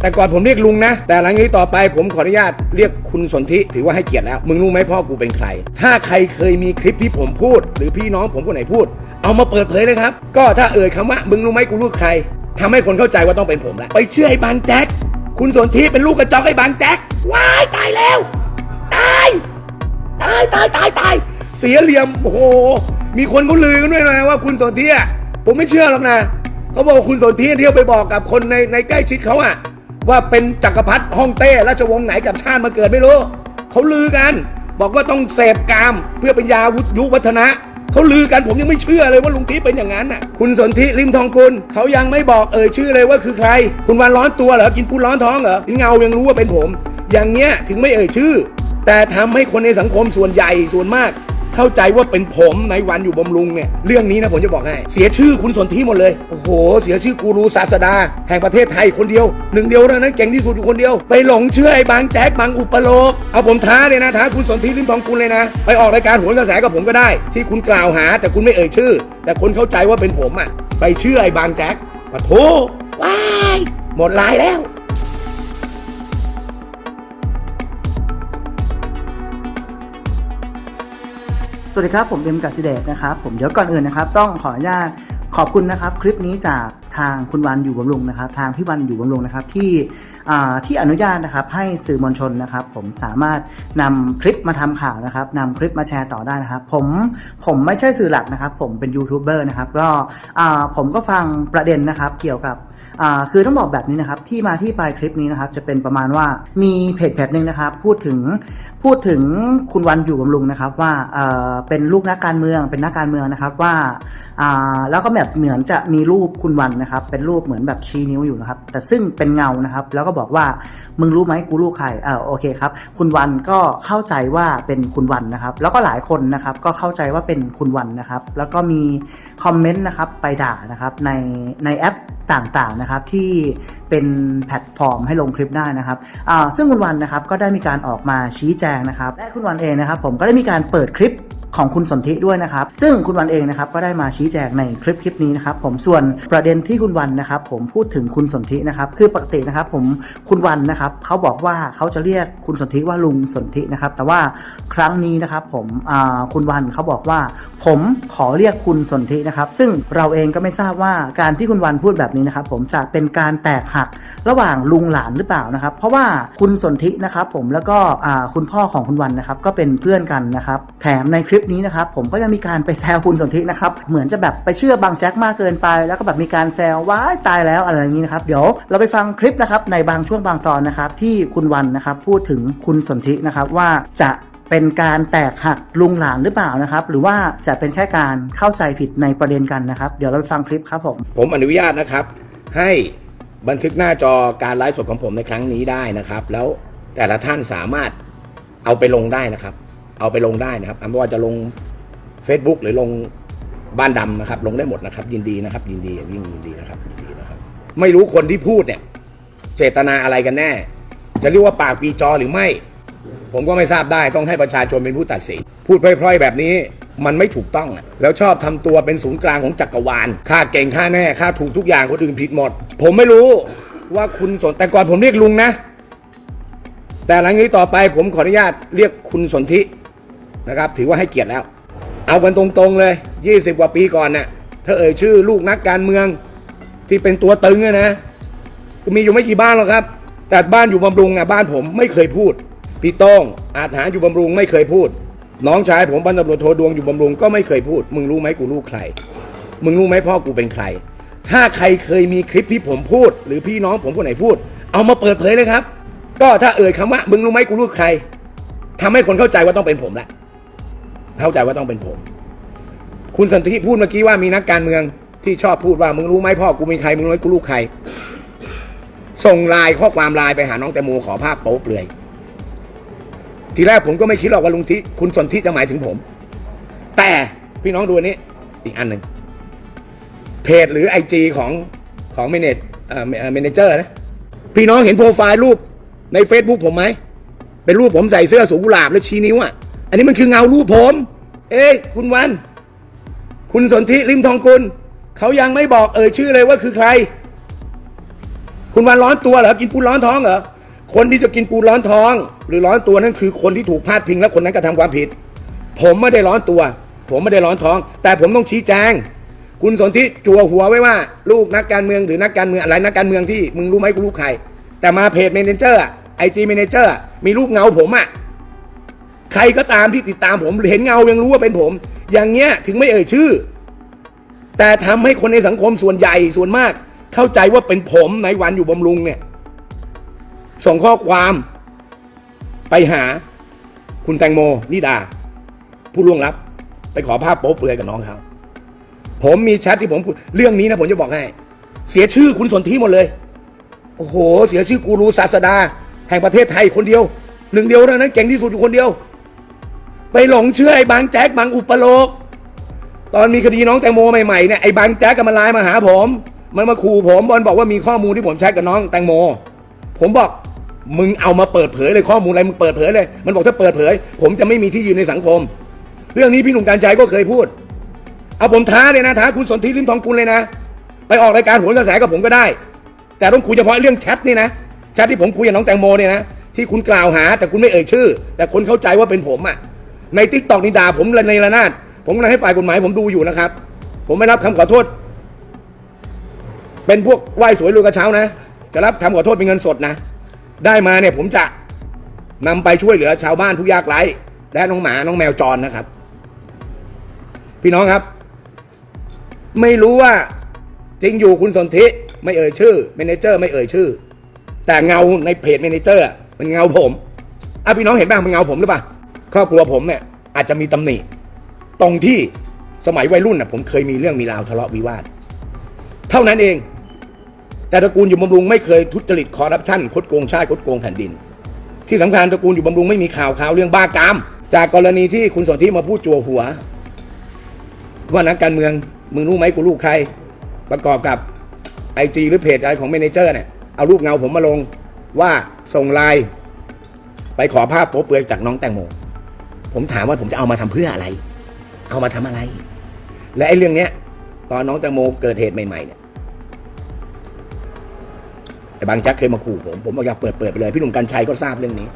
แต่ก่อนผมเรียกลุงนะ แต่หลังนี้ต่อไปผมขออนุญาตเรียกคุณสนธิถือว่าให้เกียรติแล้ว มึงรู้ไหมพ่อกูเป็นใคร ถ้าใครเคยมีคลิปที่ผมพูด หรือพี่น้องผมคนไหนพูด เอามาเปิดเผยเลยครับ ก็ถ้าเอ่ยคำว่ามึงรู้ไหมกูลูกใครทำให้คนเข้าใจว่าต้องเป็นผมแล้วไปเชื่อไอ้บางแจ็คคุณสนธิเป็นลูกกระจอกไอ้บางแจ็คว้ายตายแล้วตายตายตายตายตายเสียเหลี่ยมโอ้โหมีคนเขาลือกันด้วยนะว่าคุณสนธิอะผมไม่เชื่อหรอกนะเขาบอกคุณสนธิเที่ยวไปบอกกับคนในในใกล้ชิดเขาอะ ว่าเป็นจักรพรรดิฮ่องเต้ราชวงศ์ไหนกับชาติมาเกิดไม่รู้เขาลือกัน บอกว่าต้องเสพกามเพื่อเป็นยาวุยุวัฒนะเขาลือกันผมยังไม่เชื่อเลยว่าลุงทิเป็นอย่างนั้นน่ะ คุณสนธิริมทองกุลเขายังไม่บอกเอ่ยชื่อเลยว่าคือใคร คุณวันร้อนตัวเหรอกินปูร้อนท้องเหรอเงายังรู้ว่าเป็นผม อย่างเงี้ยถึงไม่เอ่ยชื่อ แต่ทำให้คนในสังคมส่วนใหญ่ส่วนมาก เข้าใจว่าเป็นผมในวันอยู่บำรุงเนี่ยเรื่องนี้นะผมจะบอกให้เสียชื่อคุณสนธิหมดเลยโอ้โห เสียชื่อกูรูศาสดา แห่งประเทศไทยคนเดียวหนึ่งเดียวเท่านั้นเก่งที่สุดอยู่คนเดียว ไปหลงเชื่อไอ้บางแจ๊กบางอุปโลกเอาผมท้าเลยนะท้าคุณสนธิริมทองกุลเลยนะ ไปออกรายการโหนกระแสกับผมก็ได้ ที่คุณกล่าวหาแต่คุณไม่เอ่ยชื่อ แต่คนเข้าใจว่าเป็นผมอะไปเชื่อไอ้บางแจ๊กปะโถว้ายหมดลายแล้ว วัสดีครับ ผมเอ็มกัสเดชนะครับ ผมเดี๋ยวก่อนอื่นนะครับ ต้องขออนุญาตขอบคุณนะครับ คลิปนี้จากทางคุณวันอยู่บำรุงนะครับ ทางพี่วันอยู่บำรุงนะครับที่ที่อนุญาตนะครับให้สื่อมวลชนนะครับ ผมสามารถนำคลิปมาทำข่าวนะครับนำคลิปมาแชร์ต่อได้นะครับ ผมผมไม่ใช่สื่อหลักนะครับ ผมเป็นยูทูบเบอร์นะครับก็ผมก็ฟังประเด็นนะครับเกี่ยวกับ อ่าคือต้องบอกแบบนี้นะครับที่มาที่ไปคลิปนี้นะครับจะเป็นประมาณว่ามีเพจเพจหนึ่งนะครับพูดถึงพูดถึงคุณวันอยู่บำรุงนะครับว่าเอ่อเป็นลูกนักการเมืองเป็นนักการเมืองนะครับว่าอ่าแล้วก็แบบเหมือนจะมีรูปคุณวันนะครับเป็นรูปเหมือนแบบชี้นิ้วอยู่นะครับแต่ซึ่งเป็นเงานะครับแล้วก็บอกว่ามึงรู้ไหมกูลูกใครอ่าโอเคครับคุณวันก็เข้าใจว่าเป็นคุณวันนะครับแล้วก็หลายคนนะครับก็เข้าใจว่าเป็นคุณวันนะครับแล้วก็มีคอมเมนต์นะครับไปด่านะครับในในแอปต่างๆนะครับที่เป็นแพลตฟอร์มให้ลงคลิปได้นะครับซึ่งคุณวันนะครับก็ได้มีการออกมาชี้แจงนะครับและคุณวันเองนะครับผมก็ได้มีการเปิดคลิป ของคุณสนธิด้วยนะครับ ซึ่งคุณวันเองนะครับก็ได้มาชี้แจงในคลิปคลิปนี้นะครับผมส่วนประเด็นที่คุณวันนะครับ ผมพูดถึงคุณสนธินะครับคือปกตินะครับ ผมคุณวันนะครับเขาบอกว่าเขาจะเรียกคุณสนธิว่าลุงสนธินะครับ แต่ว่าครั้งนี้นะครับ ผมคุณวันเขาบอกว่า ผมขอเรียกคุณสนธินะครับ ซึ่งเราเองก็ไม่ทราบว่าการที่คุณวันพูดแบบนี้นะครับ ผมจะเป็นการแตกหักระหว่างลุงหลานหรือเปล่านะครับ เพราะว่าคุณสนธินะครับ ผมแล้วก็คุณพ่อของคุณวันนะครับ ก็เป็นเพื่อนกันนะครับ แถมในคลิปปนี้นะครับผมก็ยังมีการไปแซวคุณสนธินะครับเหมือนจะแบบไปเชื่อบางแจ็คมากเกินไป แล้วก็แบบมีการแซวว้ายตายแล้วอะไรอย่างนี้นะครับเดี๋ยวเราไปฟังคลิปนะครับในบางช่วงบางตอนนะครับที่คุณวันนะครับพูดถึงคุณสนธินะครับว่าจะเป็นการแตกหักลุงหลานหรือเปล่านะครับ หรือว่าจะเป็นแค่การเข้าใจผิดในประเด็นกันนะครับ เดี๋ยวเราไปฟังคลิปครับผม ผมอนุญาตนะครับ ให้บันทึกหน้าจอการไลฟ์สดของผมในครั้งนี้ได้นะครับ แล้วแต่ละท่านสามารถเอาไปลงได้นะครับ เอาไปลงได้นะครับไม่ว่าจะลง Facebook หรือลงบ้านดำนะครับ ลงได้หมดนะครับ ยินดีนะครับ ยินดีอย่างยิ่งยินดีนะครับยินดีนะครับ ไม่รู้คนที่พูดเนี่ยเจตนาอะไรกันแน่ จะเรียกว่าปากปีจอหรือไม่ ผมก็ไม่ทราบได้ต้องให้ประชาชนเป็นผู้ตัดสินพูดพร่อยๆแบบนี้มันไม่ถูกต้อง แล้วชอบทำตัวเป็นศูนย์กลางของจักรวาลค่าเก่งค่าแน่ค่าถูกทุกอย่างคนอื่นผิดหมด ผมไม่รู้ว่าคุณสนแต่ก่อนผมเรียกลุงนะ แต่หลังนี้ต่อไปผมขออนุญาตเรียกคุณสนธิ นะครับ ถือว่าให้เกียรติแล้ว เอากันตรงๆเลย 20 กว่าปีก่อนน่ะถ้าเอ่ยชื่อลูกนักการเมืองที่เป็นตัวตึงอะนะมีอยู่ไม่กี่บ้านหรอกครับ แต่บ้านอยู่บำรุงอะบ้านผมไม่เคยพูดพี่โต้งอาจหาอยู่บำรุงไม่เคยพูด น้องชายผมพันตำรวจโทดวงอยู่บำรุงก็ไม่เคยพูด มึงรู้ไหมกูลูกใคร มึงรู้ไหมพ่อกูเป็นใคร ถ้าใครเคยมีคลิปที่ผมพูด หรือพี่น้องผมคนไหนพูด เอามาเปิดเผยเลยครับ ก็ถ้าเอ่ยคำว่า มึงรู้ไหมกูลูกใครทำให้คนเข้าใจว่าต้องเป็นผมแหละ เข้าใจว่าต้องเป็นผม คุณสันติพูดเมื่อกี้ว่ามีนักการเมืองที่ชอบพูดว่ามึงรู้ไหมพ่อกูเป็นใครมึงรู้ไหมกูลูกใคร ส่งไลน์ข้อความไลน์ไปหาน้องแตงโมขอภาพโป๊เปลือย ทีแรกผมก็ไม่คิดหรอกว่าลุงทิคุณสนทิจะหมายถึงผม แต่พี่น้องดูอันนี้ อีกอันหนึ่งเพจหรือไอจีของของเมเนจเอ่อเมเนเจอร์นะพี่น้องเห็นโปรไฟล์รูปใน Facebook ผมไหมเป็นรูปผมใส่เสื้อสูงกุหลาบแล้วชี้นิ้วอะ อันนี้มันคือเงารูปผม เอ้ยคุณวัน คุณสนธิริมทองกุลเขายังไม่บอกเอ่ยชื่อเลยว่าคือใคร คุณวันร้อนตัวเหรอกินปูร้อนท้องเหรอคนที่จะกินปูร้อนท้อง หรือร้อนตัวนั่นคือคนที่ถูกพาดพิงและคนนั้นกระทำความผิด ผมไม่ได้ร้อนตัว ผมไม่ได้ร้อนท้อง แต่ผมต้องชี้แจง คุณสนธิจัวหัวไว้ว่า ลูกนักการเมืองหรือนักการเมืองอะไรนักการเมืองที่มึงรู้ไหมกูรู้ใคร แต่มาเพจเมนเจอร์ไอจีเมนเจอร์มีรูปเงาผมอะ ใครก็ตามที่ติดตามผมเห็นเงายังรู้ว่าเป็นผม อย่างเงี้ยถึงไม่เอ่ยชื่อ แต่ทำให้คนในสังคมส่วนใหญ่ส่วนมาก เข้าใจว่าเป็นผมในวันอยู่บำรุงเนี่ย ส่งข้อความไปหาคุณแตงโมนิดา ผู้ล่วงลับ ไปขอภาพโป๊เปลือยกับน้องเขาผมมีแชทที่ผมพูดเรื่องนี้นะผมจะบอกให้ เสียชื่อคุณสนธิหมดเลย โอ้โห เสียชื่อกูรูศาสดา แห่งประเทศไทยคนเดียว หนึ่งเดียวเท่านั้นเก่งที่สุดอยู่คนเดียว ไปหลงเชื่อไอ้บางแจ๊กบางอุปโลก ตอนมีคดีน้องแตงโมใหม่ๆเนี่ยไอ้บางแจ๊กก็มาไลน์มาหาผม มันมาขู่ผมบอลบอกว่ามีข้อมูลที่ผมแชทกับน้องแตงโม ผมบอกมึงเอามาเปิดเผยเลยข้อมูลอะไรมึงเปิดเผยเลย มันบอกถ้าเปิดเผย ผมจะไม่มีที่ยืนในสังคม เรื่องนี้พี่หนุ่มการชัยก็เคยพูด เอาผมท้าเลยนะท้าคุณสนธิริมทองกุลเลยนะ ไปออกรายการโหนกระแสกับผมก็ได้ แต่ต้องคุยเฉพาะเรื่องแชทนี่นะแชทที่ผมคุยกับน้องแตงโมเนี่ยนะที่คุณกล่าวหาแต่คุณไม่เอ่ยชื่อ แต่คนเข้าใจว่าเป็นผมอะ ในทิกตอกนี่ด่าผมในระนาดผมกำลังให้ฝ่ายกฎหมายผมดูอยู่นะครับ ผมไม่รับคำขอโทษ เป็นพวกไหว้สวยรวยกระเช้านะ จะรับคำขอโทษเป็นเงินสดนะ ได้มาเนี่ยผมจะนำไปช่วยเหลือชาวบ้านผู้ยากไร้และน้องหมาน้องแมวจรนะครับ พี่น้องครับ ไม่รู้ว่าจริงอยู่คุณสนธิไม่เอ่ยชื่อเมนเจอร์ ไม่เอ่ยชื่อ แต่เงาในเพจเมนเจอร์มันเงาผมอะพี่น้องเห็นบ้างมันเงาผมหรือเปล่า ครอบครัวผมเนี่ยอาจจะมีตำหนิตรงที่สมัยวัยรุ่นน่ะผมเคยมีเรื่องมีราวทะเลาะวิวาท เท่านั้นเอง แต่ตระกูลอยู่บำรุงไม่เคยทุจริตคอร์รัปชันคดโกงชาติคดโกงแผ่นดิน ที่สำคัญตระกูลอยู่บำรุงไม่มีข่าวข่าวเรื่องบ้ากาม จากกรณีที่คุณสนธิมาพูดจัวหัว ว่านักการเมืองมึงรู้ไหมกูลูกใคร ประกอบกับไอจีหรือเพจอะไรของเมเนเจอร์เนี่ยเอารูปเงาผมมาลงว่าส่งไลน์ไปขอภาพโป๊เปลือยจากน้องแตงโม ผมถามว่าผมจะเอามาทำเพื่ออะไร เอามาทำอะไร และไอ้เรื่องเนี้ย ตอนน้องแตงโมเกิดเหตุใหม่ๆเนี่ยไอ้บางแจ็คเคยมาขู่ผม ผมบอกอยากเปิดเปิดไปเลย พี่หนุ่มกัญชัยก็ทราบเรื่องนี้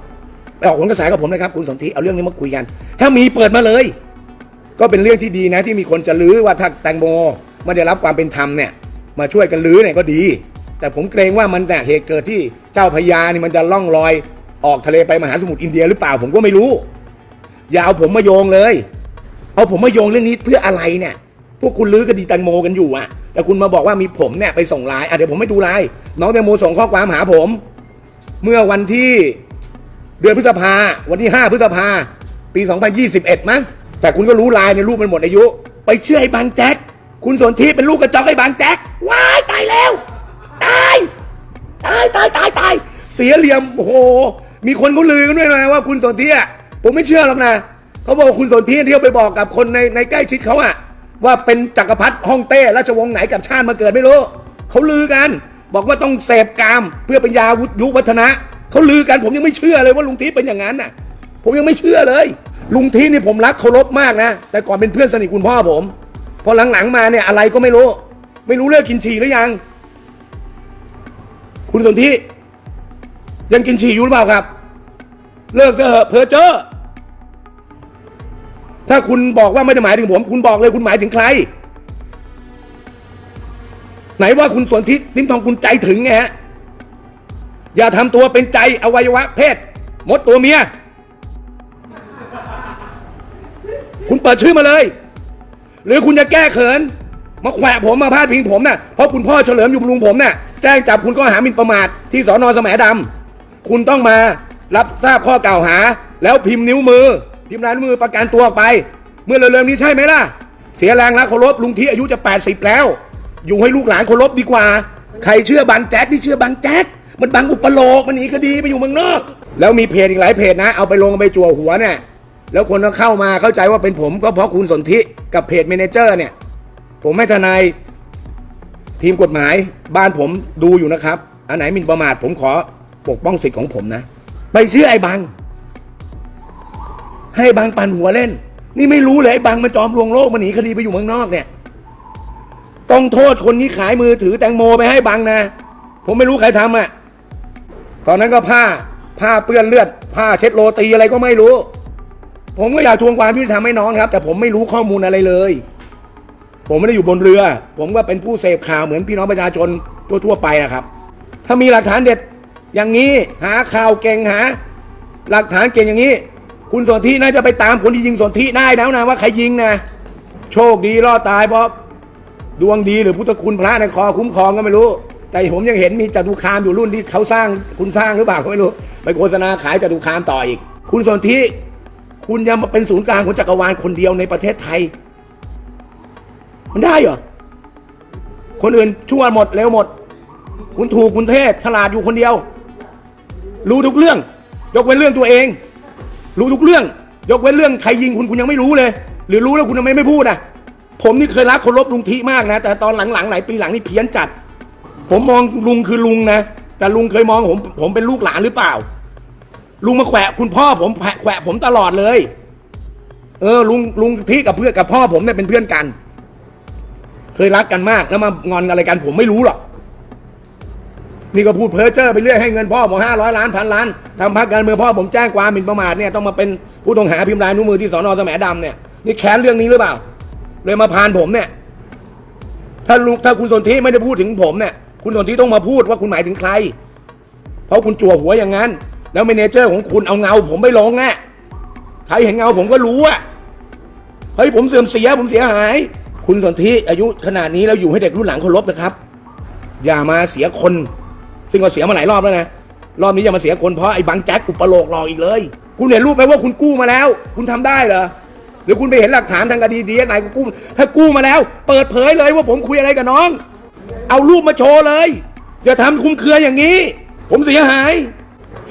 ไปออกผลกระแสกับผมนะครับ คุณสนธิเอาเรื่องนี้มาคุยกัน ถ้ามีเปิดมาเลย ก็เป็นเรื่องที่ดีนะ ที่มีคนจะลื้อว่าถ้าแตงโมไม่ได้รับความเป็นธรรมเนี่ย มาช่วยกันลื้อเนี่ยก็ดี แต่ผมเกรงว่ามันเนี่เหตุเกิดที่เจ้าพญานี่มันจะล่องลอยออกทะเลไปมหาสมุทรอินเดียหรือเปล่าผมก็ไม่รู้ อย่าเอาผมมาโยงเลย เอาผมมาโยงเรื่องนี้เพื่ออะไรเนี่ย พวกคุณลื้อคดีแตงโมกันอยู่อะแต่คุณมาบอกว่ามีผมเนี่ยไปส่งไลน์อะเดี๋ยวผมไม่ดูไลน์น้องแตงโมส่งข้อความหาผม เมื่อวันที่เดือนพฤษภา วันที่ 5 พฤษภา ปี 2021 มั้ง แต่คุณก็รู้ไลายในรูปมันหมดอายุ ไปเชื่อไอ้บางแจ็ค คุณสนธิเป็นลูกกระจอกไอ้บางแจ็ค ว้ายตายแล้ว ตาย ตายตายตายตาย เสียเหลี่ยม โอ้โห มีคนเขาลือกันด้วยนะว่าคุณสนธิอะ ผมไม่เชื่อหรอกนะเขาบอกคุณสนธิเที่ยวไปบอกกับคนในในใกล้ชิดเขาอะว่าเป็นจักรพรรดิฮ่องเต้ราชวงศ์ไหนกับชาติมาเกิดไม่รู้เขาลือกัน บอกว่าต้องเสพกามเพื่อเป็นยาวุฒิยุวัฒนะเขาลือกันผมยังไม่เชื่อเลยว่าลุงทีเป็นอย่างนั้นน่ะ ผมยังไม่เชื่อเลย ลุงทีนี่ผมรักเคารพมากนะ แต่ก่อนเป็นเพื่อนสนิทคุณพ่อผมพอหลังๆมาเนี่ยอะไรก็ไม่รู้ ไม่รู้เลิกกินฉี่หรือยัง คุณสนธิยังกินฉี่อยู่หรือเปล่าครับ เลิกเถอะเพอเจอ ถ้าคุณบอกว่าไม่ได้หมายถึงผม คุณบอกเลยคุณหมายถึงใคร ไหนว่าคุณสวนธิศลิ้มทองคุณใจถึงไงฮะอย่าทำตัวเป็นใจอวัยวะ เพศมดตัวเมีย คุณเปิดชื่อมาเลย หรือคุณจะแก้เขิน มาแขวะผมมาพาดพิงผมน่ะเพราะคุณพ่อเฉลิมอยู่บำรุงผมน่ะแจ้งจับคุณก็หาหมิ่นประมาทที่สอนอสแสมดำคุณต้องมารับทราบข้อกล่าวหา แล้วพิมพ์นิ้วมือ พิมพ์ลายมือประกันตัวออกไป เมื่อเร็วๆนี้ใช่ไหมล่ะ เสียแรงรักเคารพลุงที่อายุจะ 80 แล้ว อยู่ให้ลูกหลานเคารพดีกว่า ใครเชื่อบางแจ๊กที่เชื่อบางแจ๊กมันบางอุปโลกมันหนีคดีไปอยู่เมืองนอก แล้วมีเพจอีกหลายเพจนะ เอาไปลงไปจั่วหัวเนี่ยแล้วคนก็เข้ามาเข้าใจว่าเป็นผมก็เพราะคุณสนธิกับเพจเมนเจอร์เนี่ย ผมให้ทนายทีมกฎหมายบ้านผมดูอยู่นะครับ อันไหนมินประมาทผมขอปกป้องสิทธิ์ของผมนะ ไปเชื่อไอ้บัง ให้บังปันหัวเล่น นี่ไม่รู้เลยบังมันจอมลวงโลกมันหนีคดีไปอยู่เมืองนอกเนี่ย ต้องโทษคนที่ขายมือถือแตงโมไปให้บังนะ ผมไม่รู้ใครทำอะ ตอนนั้นก็ผ้าผ้าเปื้อนเลือด ผ้าเช็ดโรตีอะไรก็ไม่รู้ ผมก็อยากทวงความยุติธรรมให้น้องครับ แต่ผมไม่รู้ข้อมูลอะไรเลย ผมไม่ได้อยู่บนเรือ ผมก็เป็นผู้เสพข่าวเหมือนพี่น้องประชาชนทั่วๆไปนะครับ ถ้ามีหลักฐานเด็ดอย่างนี้หาข่าวเก่งหา หลักฐานเก่งอย่างนี้ คุณสนธิน่าจะไปตามคนที่ยิงสนธิได้แล้วนะว่าใครยิงนะ โชคดีรอดตายเพราะดวงดีหรือพุทธคุณพระในคอคุ้มครองก็ไม่รู้ แต่ผมยังเห็นมีจตุคามอยู่รุ่นที่เขาสร้างคุณสร้างหรือเปล่าก็ไม่รู้ ไปโฆษณาขายจตุคามต่ออีก คุณสนธิคุณยังมาเป็นศูนย์กลางของจักรวาลคนเดียวในประเทศไทย มันได้เหรอคนอื่นชั่วหมดเร็วหมด คุณถูกคุณเทศฉลาดอยู่คนเดียว รู้ทุกเรื่อง ยกเว้นเรื่องตัวเอง รู้ทุกเรื่อง ยกเว้นเรื่องใครยิงคุณคุณยังไม่รู้เลย หรือรู้แล้วคุณทำไมไม่พูดอะ ผมนี่เคยรักเคารพลุงทิมากนะ แต่ตอนหลังๆหลายปีหลังนี่เพี้ยนจัด ผมมองลุงคือลุงนะ แต่ลุงเคยมองผม ผมเป็นลูกหลานหรือเปล่า ลุงมาแขวะคุณพ่อผมแขวะผมตลอดเลย เออ ลุงลุงทีกับเพื่อนกับพ่อผมเนี่ยเป็นเพื่อนกัน เคยรักกันมากแล้วมางอนอะไรกันผมไม่รู้หรอก นี่ก็พูดเพ้อเจ้อไปเรื่อยให้เงินพ่อผมห้าร้อยล้านพันล้านทำพักการเมืองพ่อผมแจ้งความหมิ่นประมาทเนี่ยต้องมาเป็นผู้ต้องหาพิมพ์ลายนิ้วมือที่สอนอสแหมดำเนี่ยนี่แค้นเรื่องนี้หรือเปล่า เลยมาพานผมเนี่ย ถ้าลุงถ้าคุณสนธิไม่ได้พูดถึงผมเนี่ย คุณสนธิต้องมาพูดว่าคุณหมายถึงใคร เพราะคุณจั่วหัวอย่างนั้น แล้วเมนเจอร์ของคุณเอาเงา ผมไปลงอะใครเห็นเงาผมก็รู้อะเฮ้ยผมเสื่อมเสียผมเสียหาย คุณสนธิอายุขนาดนี้แล้วอยู่ให้เด็กรุ่นหลังเคารพนะครับ อย่ามาเสียคน ซึ่งก็เสียมาหลายรอบแล้วนะรอบนี้ย่ามาเสียคนเพราะไอ้บังแจ็คอุปโลกหลอกอีกเลย คุณเห็นรูปไหมว่าคุณกู้มาแล้ว คุณทำได้เหรอหรือคุณไปเห็นหลักฐานทางคดีดีไหนกู้ถ้ากู้มาแล้ว เปิดเผยเลยว่าผมคุยอะไรกับน้อง เอารูปมาโชว์เลยอย่าทำคุ้มเครืออย่างนี้ ผมเสียหาย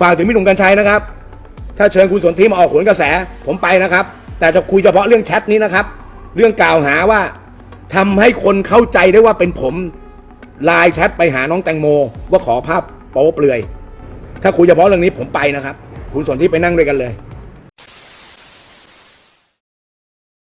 ฝากถึงพี่หนุ่มกัญชัยนะครับ ถ้าเชิญคุณสนธิมาออกขนกระแสผมไปนะครับ แต่จะคุยเฉพาะเรื่องแชทนี้นะครับ เรื่องกล่าวหาว่าทำให้คนเข้าใจได้ว่าเป็นผม ไลน์แชทไปหาน้องแตงโม ว่าขอภาพโป๊เปลือย ถ้าคุยเฉพาะเรื่องนี้ผมไปนะครับ คุณสนที่ไปนั่งด้วยกันเลย